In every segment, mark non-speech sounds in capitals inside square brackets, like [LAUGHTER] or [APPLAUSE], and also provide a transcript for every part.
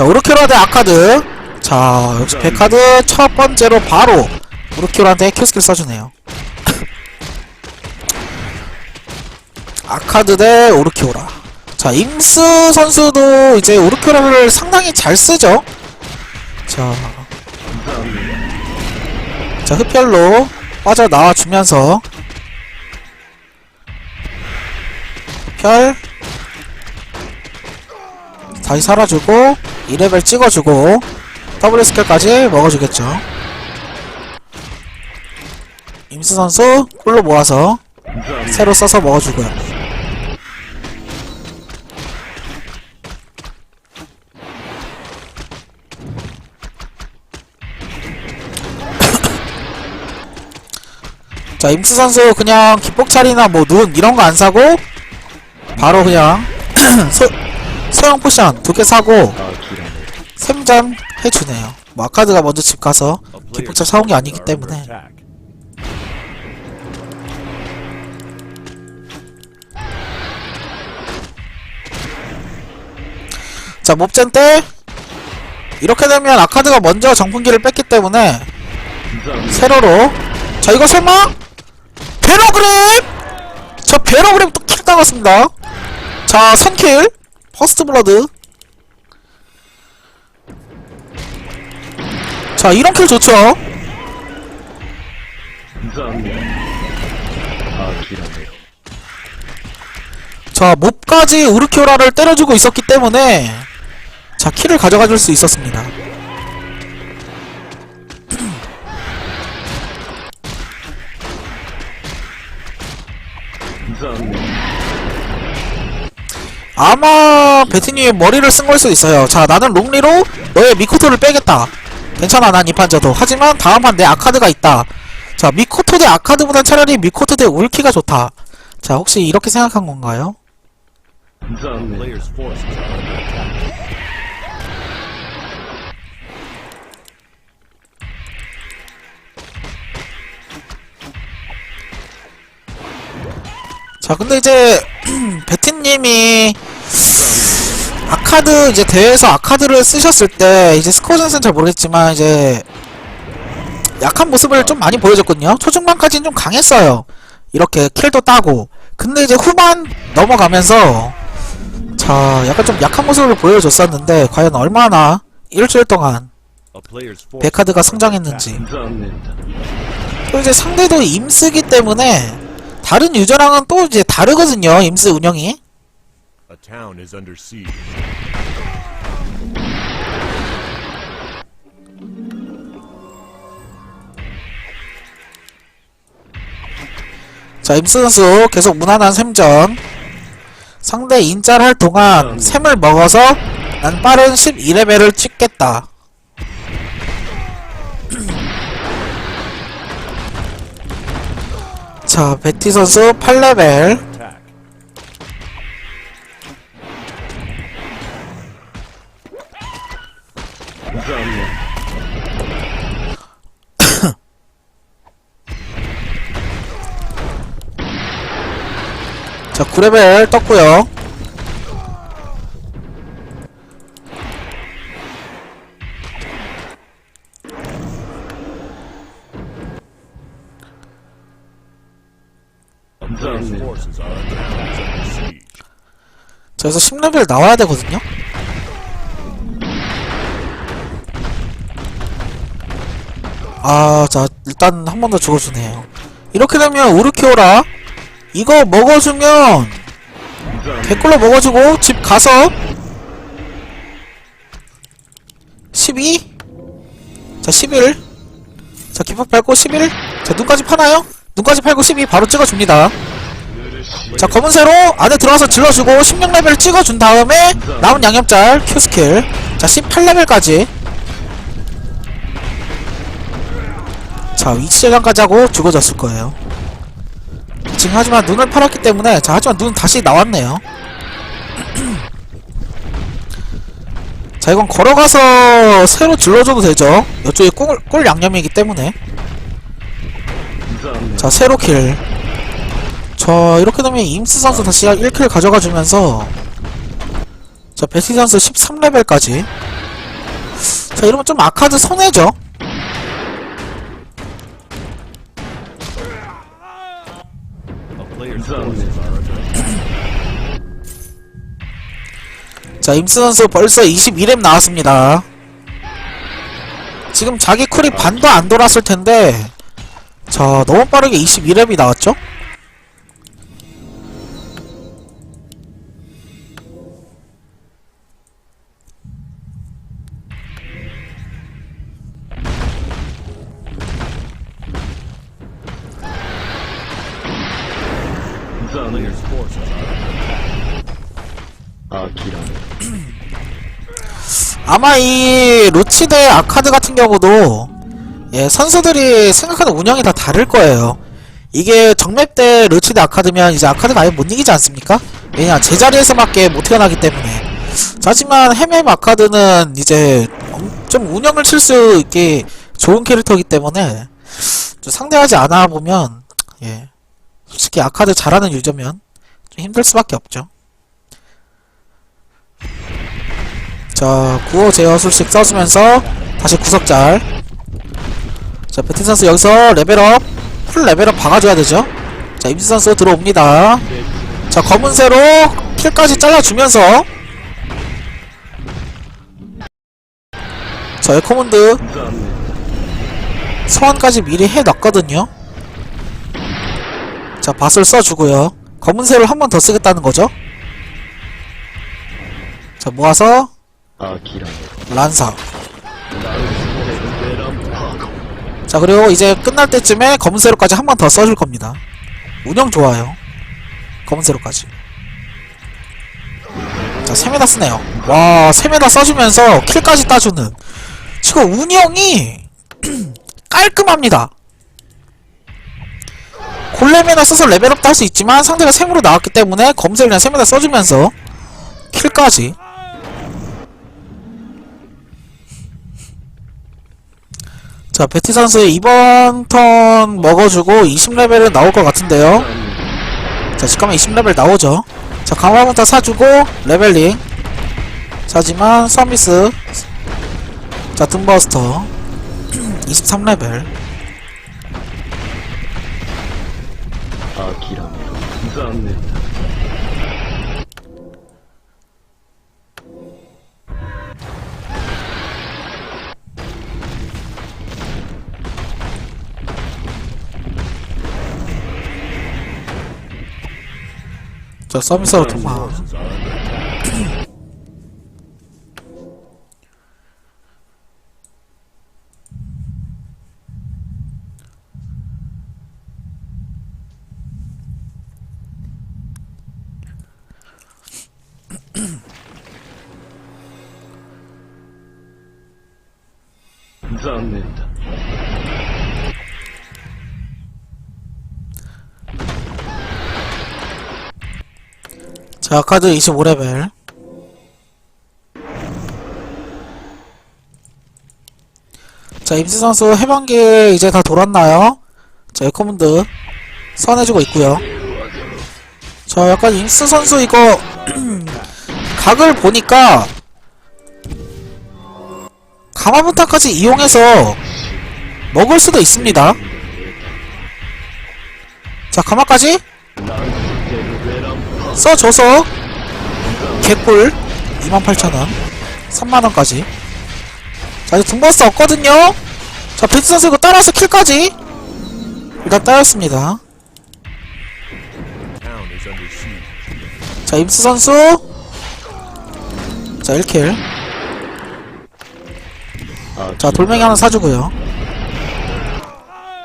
자 우르키오라 대 아카드. 자 역시 백카드 첫 번째로 바로 우르키오라한테 큐스킬 써주네요. [LAUGHS] 아카드 대 오르키오라. 자 임스 선수도 이제 오르키오라를 상당히 잘 쓰죠. 자, 자 흡혈로 빠져나와 주면서 흡혈 다시 살아주고 2레벨 찍어주고 W 스킬까지 먹어주겠죠. 임스 선수 꿀로 모아서 새로 써서 먹어주고요. 자 임스 선수 그냥 기폭찰이나 뭐 눈 이런 거 안 사고 바로 그냥 [CLEARS THROAT] 소, 소형 포션 두 개 사고 샘전 해주네요. 뭐 아카드가 먼저 집 가서 기폭찰 사온 게 아니기 때문에. 자 몹젠 때 이렇게 되면 아카드가 먼저 정품기를 뺐기 때문에 세로로. 자 이거 설마? 베러그램? 저 베러그램 또킬 당했습니다. 자 선킬. 퍼스트 블러드 자 이런 킬 좋죠? 자 몹까지 우르키오라를 때려주고 있었기 때문에 자 킬을 가져가 줄 수 있었습니다. 아마 베티니의 머리를 쓴 걸 수도 있어요. 자 나는 롱리로 너의 미코토를 빼겠다. 괜찮아 난 이판 져도. 하지만 다음 판 내 아카드가 있다. 자 미코토 대 아카드보단 차라리 미코토 대 울키가 좋다. 자 혹시 이렇게 생각한 건가요? 자 근데 이제 [CLEARS THROAT] 베티님이 아카드 이제 대회에서 아카드를 쓰셨을 때 이제 스코어 전선 잘 모르겠지만 이제 약한 모습을 좀 많이 보여줬거든요. 초중반까지는 좀 강했어요. 이렇게 킬도 따고 근데 이제 후반 넘어가면서 자 약간 좀 약한 모습을 보여줬었는데 과연 얼마나 일주일 동안 베카드가 성장했는지 또 이제 상대도 임스기 때문에 다른 유저랑은 또 이제 다르거든요 임스 운영이 town is under siege. 자 임스 선수 계속 무난한 샘전. 상대 인짤 할 동안 샘을 먹어서 난 빠른 12레벨을 찍겠다. 자 베티 선수 8레벨 9레벨 떴고요. 자 여기서 10레벨 나와야 되거든요 아, 자, 일단 한 번 더 죽어주네요. 이렇게 되면 우르키오라 이거 먹어주면 개꿀로 먹어주고 집 가서 12? 자, 11. 자, 기폭 밟고 11. 자, 눈까지 파나요? 눈까지 팔고 12 바로 찍어줍니다. 자, 검은새로 안에 들어가서 질러주고 16레벨 찍어준 다음에 남은 양념짤 Q스킬. 자, 18레벨까지. 자, 위치 재간까지 하고 죽어졌을 거예요. 지금 하지만 눈을 팔았기 때문에 자, 하지만 눈 다시 나왔네요. 자, 이건 걸어가서 새로 질러줘도 되죠. 이쪽에 꿀, 꿀 양념이기 때문에. 자, 새로 킬. 자, 이렇게 되면 임스 선수 다시 1킬 가져가 주면서 자, 베티 선수 13레벨까지. 자 이러면 좀 아카드 손해죠 자 임스 선수 벌써 22렙 나왔습니다. 지금 자기 쿨이 반도 안 돌았을 텐데 자 너무 빠르게 22렙이 나왔죠 아키라메 아마 이 로치 대 아카드 같은 경우도 예 선수들이 생각하는 운영이 다 다를 거예요. 이게 정맵 때대 아카드면 이제 아카드가 아예 못 이기지 않습니까? 왜냐 제자리에서밖에 못 태어나기 때문에. 자, 하지만 헤메 아카드는 이제 엄- 좀 운영을 칠 수 있게 좋은 캐릭터이기 때문에 좀 상대하지 않아 보면 예 솔직히 아카드 잘하는 유저면 좀 힘들 수밖에 없죠 자, 구호 제어 술식 써주면서 다시 구석잘. 자, 베틴 선수 여기서 레벨업, 풀 레벨업 박아줘야 되죠. 자, 임지 선수 들어옵니다. 자, 검은새로 킬까지 잘라주면서. 자, 에코문드 소환까지 미리 해놨거든요. 자, 밭을 써주고요. 검은새를 한 번 더 쓰겠다는 거죠. 자, 모아서 아키라메 란사. 자 그리고 이제 끝날 때쯤에 검은세로까지 한 번 더 써줄 겁니다. 운영 좋아요. 검은세로까지. 자 3메다 쓰네요. 와 3메다 써주면서 킬까지 따주는 지금 운영이 [CLEARS THROAT] 깔끔합니다. 골렘에나 써서 레벨업도 할 수 있지만 상대가 샘으로 나왔기 때문에 검색을 그냥 3메다 써주면서 킬까지 자, 배티 선수 이번 턴 먹어주고 20레벨은 나올 것 같은데요. 자, 지금은 20레벨 나오죠. 자, 강화문자 사주고 레벨링. 사지만 서미스. 자, 등버스터. 23레벨. 아, 기라. 감사합니다. 자, 서미스로 통화. 자, 카드 25레벨. 자, 임스 선수 해방기 이제 다 돌았나요? 자, 에코문드 선해주고 있고요. 자, 약간 임스 선수 이거 [CLEARS THROAT] 각을 보니까 가마문타까지 이용해서 먹을 수도 있습니다. 자, 가마까지 써줘서 개꿀. 28,000원. 3만원까지. 자 이제 둠버스 없거든요. 자 베트 선수 이거 따라서 킬까지? 일단 따였습니다. 자 임스 선수. 자 1킬. 자 돌멩이 하나 사주고요.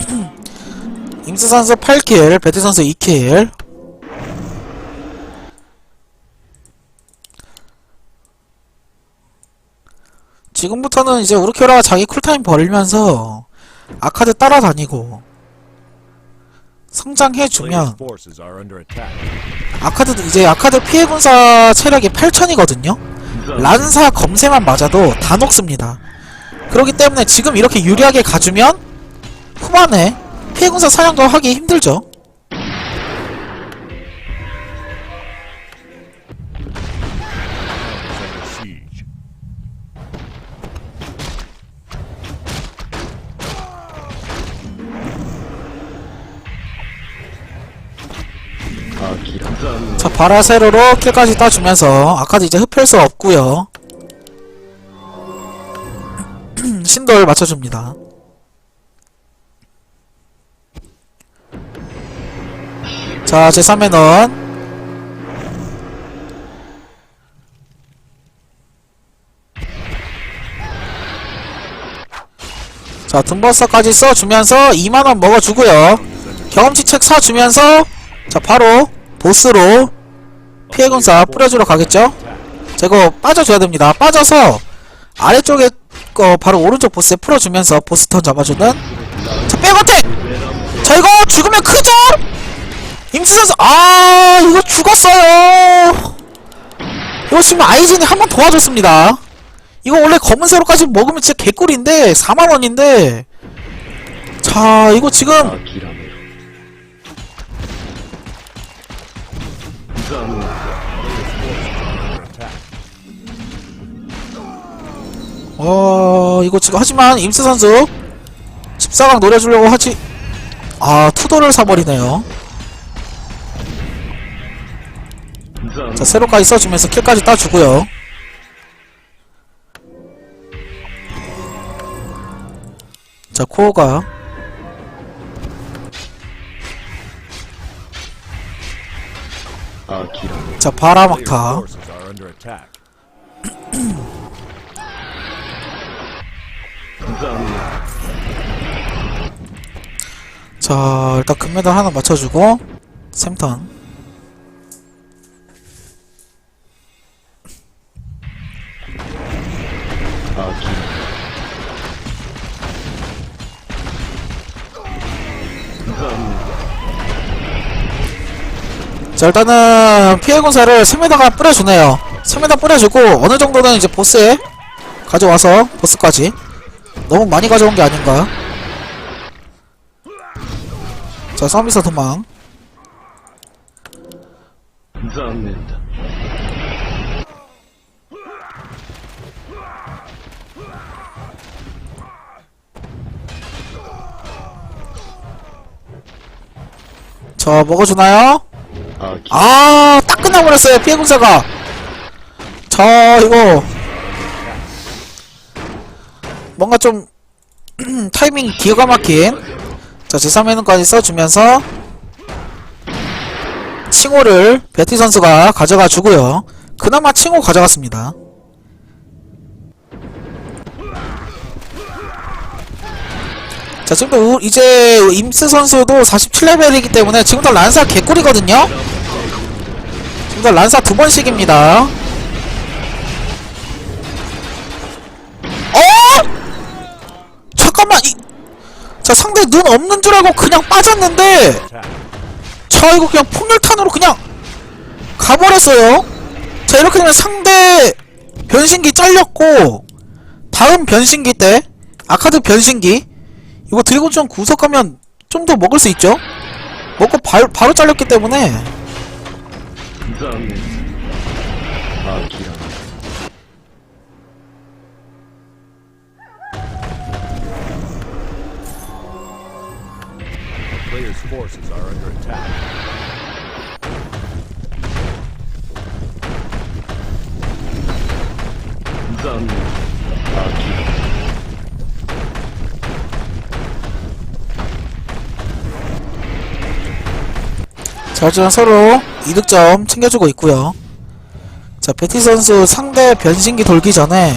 [CLEARS THROAT] 임스 선수 8킬 베트 선수 2킬 지금부터는 이제 우르케라가 자기 쿨타임 벌면서 아카드 따라다니고 성장해주면. 아카드 이제 아카드 피해 군사 체력이 8천이거든요. 란사 검세만 맞아도 다 녹습니다. 그렇기 때문에 지금 이렇게 유리하게 가주면 후반에 피해 군사 사냥도 하기 힘들죠. 자 바라세로로 킬까지 따주면서 아카도 이제 흡혈 수 없고요. [CLEARS THROAT] 신돌 맞춰줍니다. 자 제3회는 자 든버서까지 써주면서 2만원 먹어주고요. 경험치 책 사주면서 자 바로 보스로 피해군사 뿌려주러 가겠죠? 자 이거 빠져줘야 됩니다. 빠져서 아래쪽에 거 바로 오른쪽 보스에 풀어주면서 보스 턴 잡아주는 자 백어택 자 이거 죽으면 크죠? 임수선수 아 이거 죽었어요. 이거 지금 아이진이 한 번 도와줬습니다. 이거 원래 검은 세로까지 먹으면 진짜 개꿀인데 4만원인데. 자 이거 지금 어 이거 지금 하지만 임스 선수 14강 노려주려고 하지. 아 투도를 사버리네요. 자 세로까지 써주면서 킬까지 따주고요. 자 코어가 자 바라막타 under attack. 자 일단 금메달 하나 맞춰주고 샘턴 자 일단은 피해 군사를 10m가 뿌려주네요. 10m 뿌려주고 어느 정도는 이제 보스에 가져와서 보스까지 너무 많이 가져온 게 아닌가. 자 서비스 도망. 저 먹어주나요? 아 기. 아, 딱 끝나버렸어요, 피해 군사가. 자, 이거. 뭔가 좀, [CLEARS THROAT] 타이밍 기가 막힌. 자, 제3회는까지 써주면서, 칭호를 베티 선수가 가져가 주고요. 그나마 칭호 가져갔습니다. 자, 지금도 우- 이제 임스 선수도 47레벨이기 때문에 지금도 란사 개꿀이거든요? 지금도 란사 두 번씩입니다. 어? 잠깐만, 이, 자, 상대 눈 없는 줄 알고 그냥 빠졌는데. 자, 이거 그냥 폭렬탄으로 그냥 가버렸어요. 자, 이렇게 되면 상대 변신기 잘렸고, 다음 변신기 때, 아카드 변신기, 이거 드래곤전 구석하면 좀 더 먹을 수 있죠? 먹고 바, 바로 잘렸기 때문에, 자, 일단 서로 이득점 챙겨주고 있고요. 자, 베티 선수 상대 변신기 돌기 전에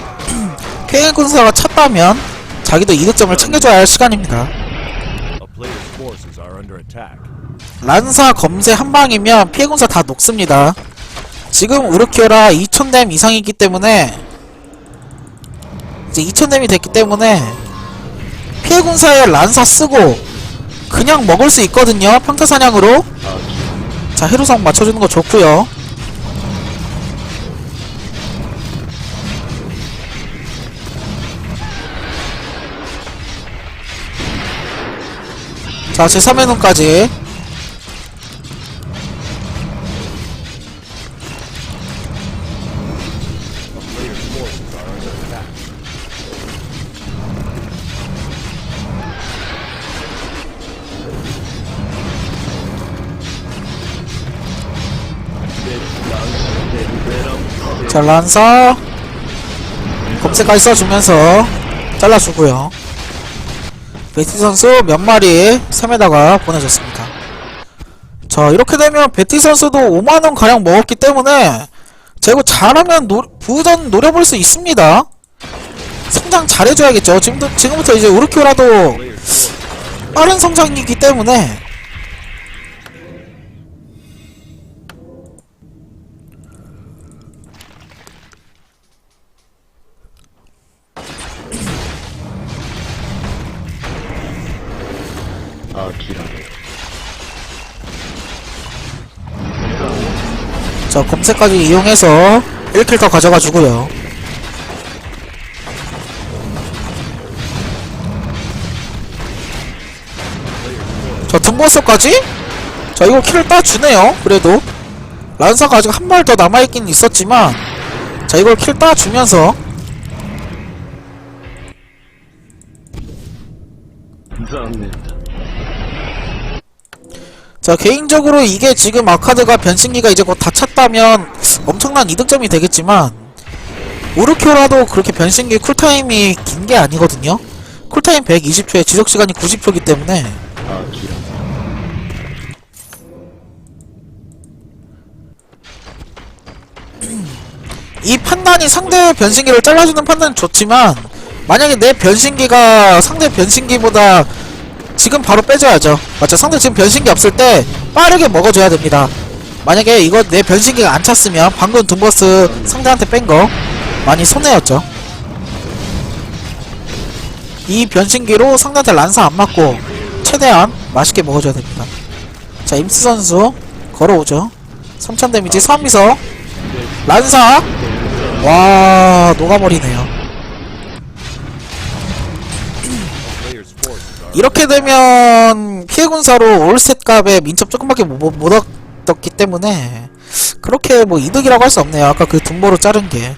[CLEARS THROAT] 케인 군사가 찼다면 자기도 이득점을 챙겨줘야 할 시간입니다. 란사 검세 한 방이면 피해 군사 다 녹습니다. 지금 우르키오라 2000댐 이상이기 때문에 이제 2000댐이 됐기 때문에 피해 군사에 란사 쓰고 그냥 먹을 수 있거든요. 평타 사냥으로. 자, 해로성 맞춰주는 거 좋고요. 자, 제 3회 눈까지. 자 란사 검색까지 써주면서 잘라주고요. 베티 선수 몇 마리 3에다가 보내줬습니다. 자 이렇게 되면 베티 선수도 5만원 가량 먹었기 때문에 자 이거 잘하면 노, 부전 노려볼 수 있습니다. 성장 잘해줘야겠죠. 지금부터, 지금부터 이제 우르키오라도 빠른 성장이기 때문에 아자 검색까지 이용해서 1킬 더 가져가 주고요. 자 등버스까지? 자 이거 킬을 따주네요 그래도. 란사가 아직 한 발 더 남아있긴 있었지만 자 이걸 킬 따주면서. 감사합니다 자 개인적으로 이게 지금 아카드가 변신기가 이제 곧 다 찼다면 엄청난 이득점이 되겠지만 우르키오라도 그렇게 변신기 쿨타임이 긴 게 아니거든요. 쿨타임 120초에 지속시간이 90초이기 때문에. 이 판단이 상대 변신기를 잘라주는 판단은 좋지만 만약에 내 변신기가 상대 변신기보다 지금 바로 빼줘야죠. 맞죠? 상대 지금 변신기 없을 때 빠르게 먹어줘야 됩니다. 만약에 이거 내 변신기가 안 찼으면 방금 둠버스 상대한테 뺀 거 많이 손해였죠. 이 변신기로 상대한테 란사 안 맞고 최대한 맛있게 먹어줘야 됩니다. 자 임스 선수 걸어오죠. 3000 데미지. 서미서 란사. 와 녹아버리네요 이렇게 되면 피해군사로 올셋 값에 민첩 조금밖에 못, 못- 못 얻었기 때문에 그렇게 뭐 이득이라고 할 수 없네요. 아까 그 둠보로 자른 게.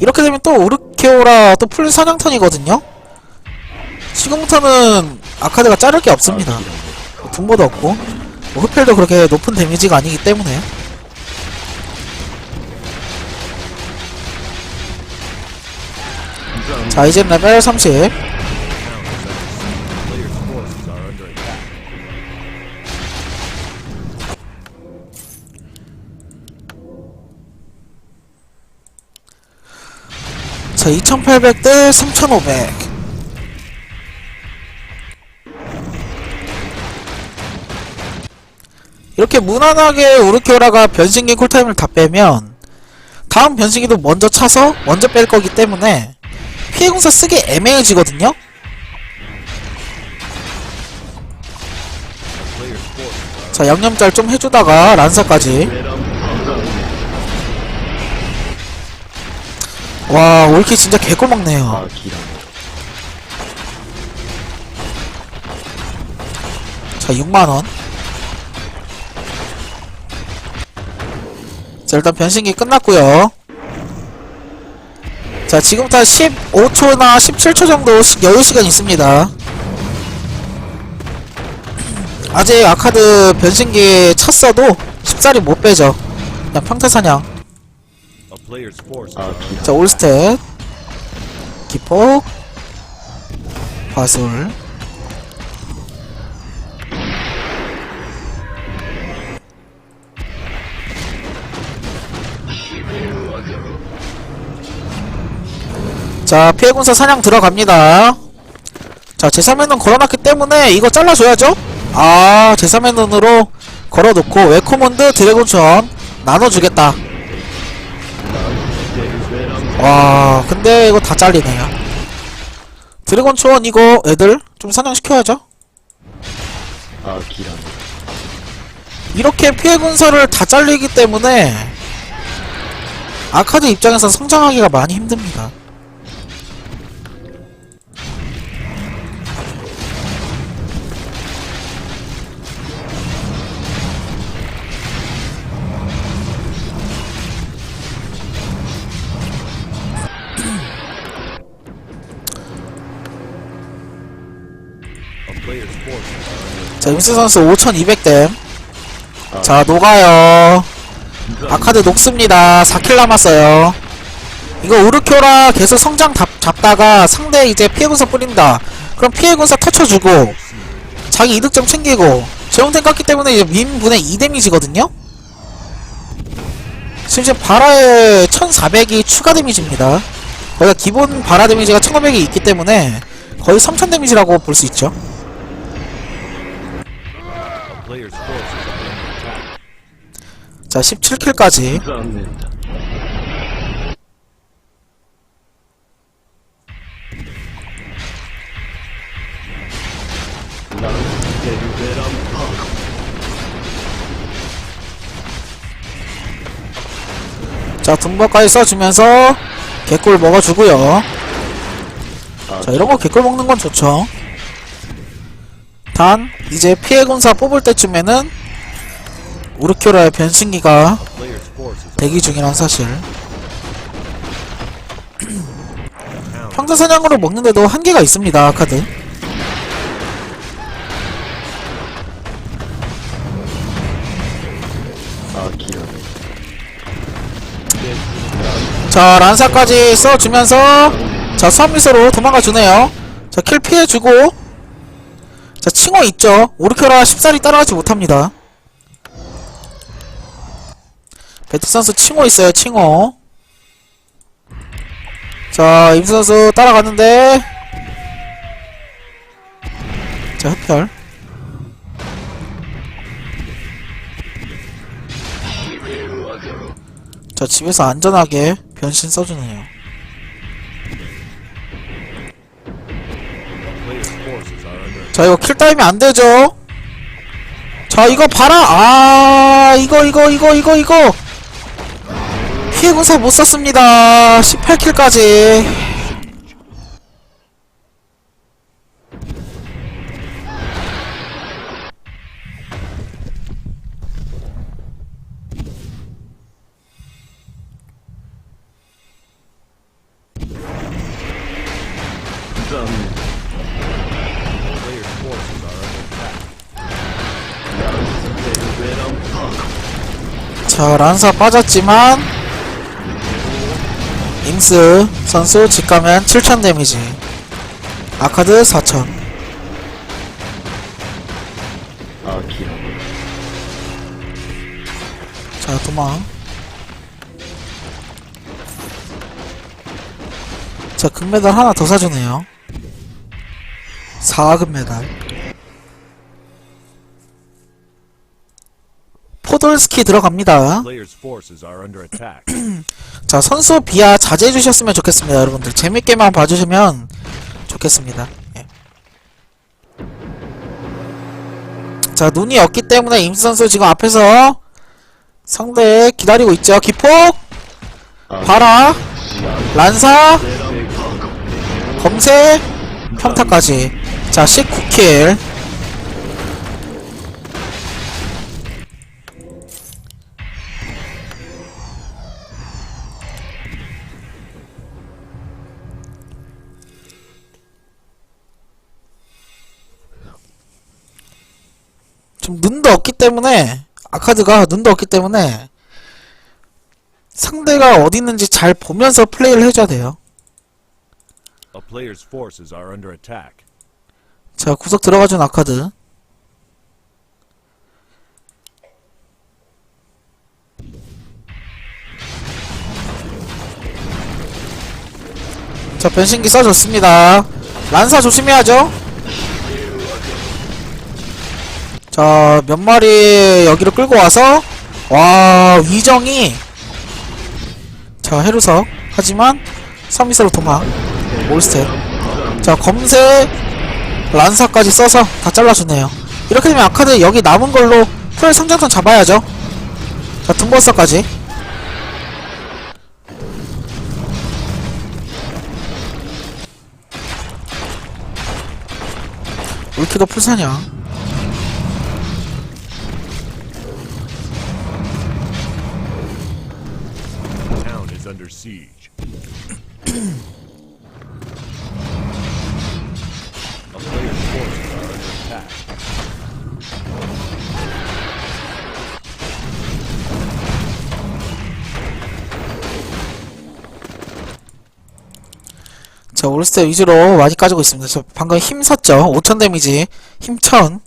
이렇게 되면 또 우르케오라 또 풀 사냥턴이거든요? 지금부터는 아카드가 자를 게 없습니다. 뭐 둠보도 없고. 뭐 흡혈도 그렇게 높은 데미지가 아니기 때문에. 자 이제 레벨 30 자, 2800 대 3500. 이렇게 무난하게 우르키오라가 변신기 쿨타임을 다 빼면 다음 변신기도 먼저 차서 먼저 뺄 거기 때문에 피해 공사 쓰기 애매해지거든요? 자, 양념잘 좀 해주다가 란사까지. 와, 올키 진짜 개꿀먹네요. 아 길하네 자 6만원. 자 일단 변신기 끝났고요. 자 지금부터 15초나 17초 정도 시- 여유시간 있습니다. 아직 아카드 변신기 찼어도 쉽사리 못 빼죠. 그냥 평타사냥 자 올스텝 기폭. 바술. 자 피해군사 사냥 들어갑니다. 자 제3의 걸어놨기 때문에 이거 잘라줘야죠? 아 제3의 눈으로 걸어놓고 웨코몬드 드래곤천 나눠주겠다 와 근데 이거 다 잘리네요. 드래곤 초원 이거 애들 좀 사냥시켜야죠? 아 길하네 이렇게 피해 군사를 다 잘리기 때문에 아카드 입장에서 성장하기가 많이 힘듭니다 자 임스 선수 5200댐. 아, 자 녹아요. 아카드 녹습니다. 4킬 남았어요. 이거 우르쿄라 계속 성장 잡, 잡다가 상대 이제 피해군사 뿌린다. 그럼 피해군사 터쳐주고 자기 이득점 챙기고 제용템 깠기 때문에 이제 민분의 2데미지거든요? 심지어 바라의 1400이 추가 데미지입니다. 거기가 기본 바라 데미지가 1500이 있기 때문에 거의 3000 데미지라고 볼 수 있죠 자 17킬까지 감사합니다. 자 등박까지 써주면서 개꿀 먹어주고요 자 이런거 개꿀 먹는 건 좋죠 단 이제 피해군사 뽑을 때쯤에는 우르큐라의 변신기가 대기 중이란 사실 [CLEARS THROAT] 평자사냥으로 먹는데도 한계가 있습니다 카드. 자 란사까지 써주면서 자 수압미소로 도망가주네요 자 킬 피해주고 자 칭호 있죠? 오르켜라 쉽사리 따라가지 못합니다. 베트 선수 칭호 있어요 칭호. 자 임수 선수 따라가는데. 자 흡혈 자 집에서 안전하게 변신 써주네요 자 이거 킬 따이면 안 되죠? 자 이거 봐라! 아 이거 이거 이거 이거 이거! 피해 군사 못 썼습니다. 18킬까지 자 란사 빠졌지만 임스 선수 직가면 7000 데미지. 아카드 4000 아. 자 도망. 자 금메달 하나 더 사주네요. 4금메달 포돌스키 들어갑니다. [CLEARS THROAT] 자 선수 비하 자제해 주셨으면 좋겠습니다 여러분들. 재밌게만 봐주시면 좋겠습니다. 예. 자 눈이 없기 때문에 임수 선수 지금 앞에서 상대 기다리고 있죠. 기폭 아, 바라! 란사! 검색 평타까지. 자 19킬 좀 눈도 없기 때문에 아카드가 눈도 없기 때문에 상대가 어디 있는지 잘 보면서 플레이를 해줘야 돼요. 자 구석 들어가준 아카드. 자 변신기 써줬습니다. 란사 조심해야죠 자 몇 마리 여기로 끌고 와서 와 위정이. 자 해루석 하지만 서미스로 도망. 올스텝 자 검색 란사까지 써서 다 잘라주네요. 이렇게 되면 아카드 여기 남은 걸로 풀 성장선 잡아야죠. 자 등번서까지. 울키도 풀사냥 올스테 위주로 많이 까지고 있습니다. 저 방금 힘 섰죠? 5000 데미지. 힘 1000.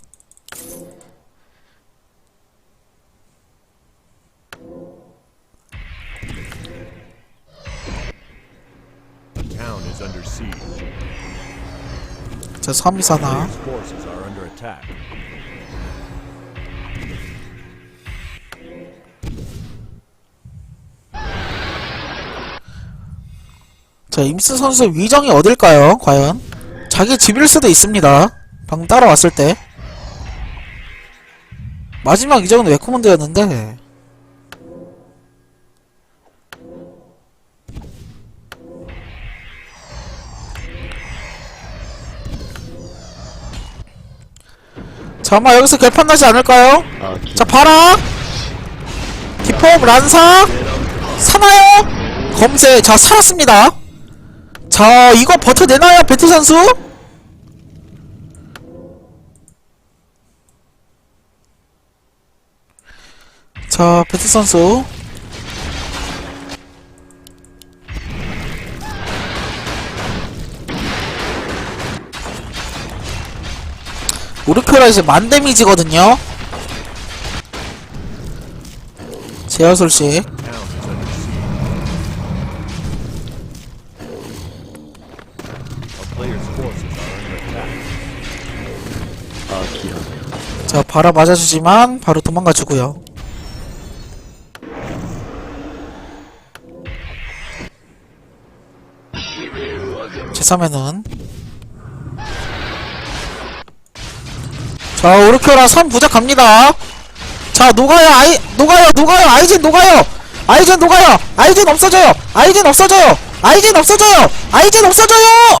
The town is under siege. 자, 섬이사나. 자, 임스 선수 위정이 어딜까요? 과연? 자기 집일 수도 있습니다. 방금 따라왔을 때. 마지막 위정은 웨코먼드였는데. 자, 아마 여기서 결판 나지 않을까요? 아, 기 자, 봐라! 디폼 란사! 사나요? 검세, 자, 살았습니다. 자, 이거 버텨내나요, 베트 선수? 자, 베트 선수. 우르크라 이제 만 데미지거든요. 제어솔씨. 자, 바로 맞아주지만 바로 도망가주고요. 제3에는 자, 오르큐라 선 부작 갑니다. 자, 녹아요, 아이, 녹아요, 녹아요, 아이젠 녹아요! 아이젠 녹아요! 아이젠 없어져요! 아이젠 없어져요! 아이젠 없어져요! 아이젠 없어져요!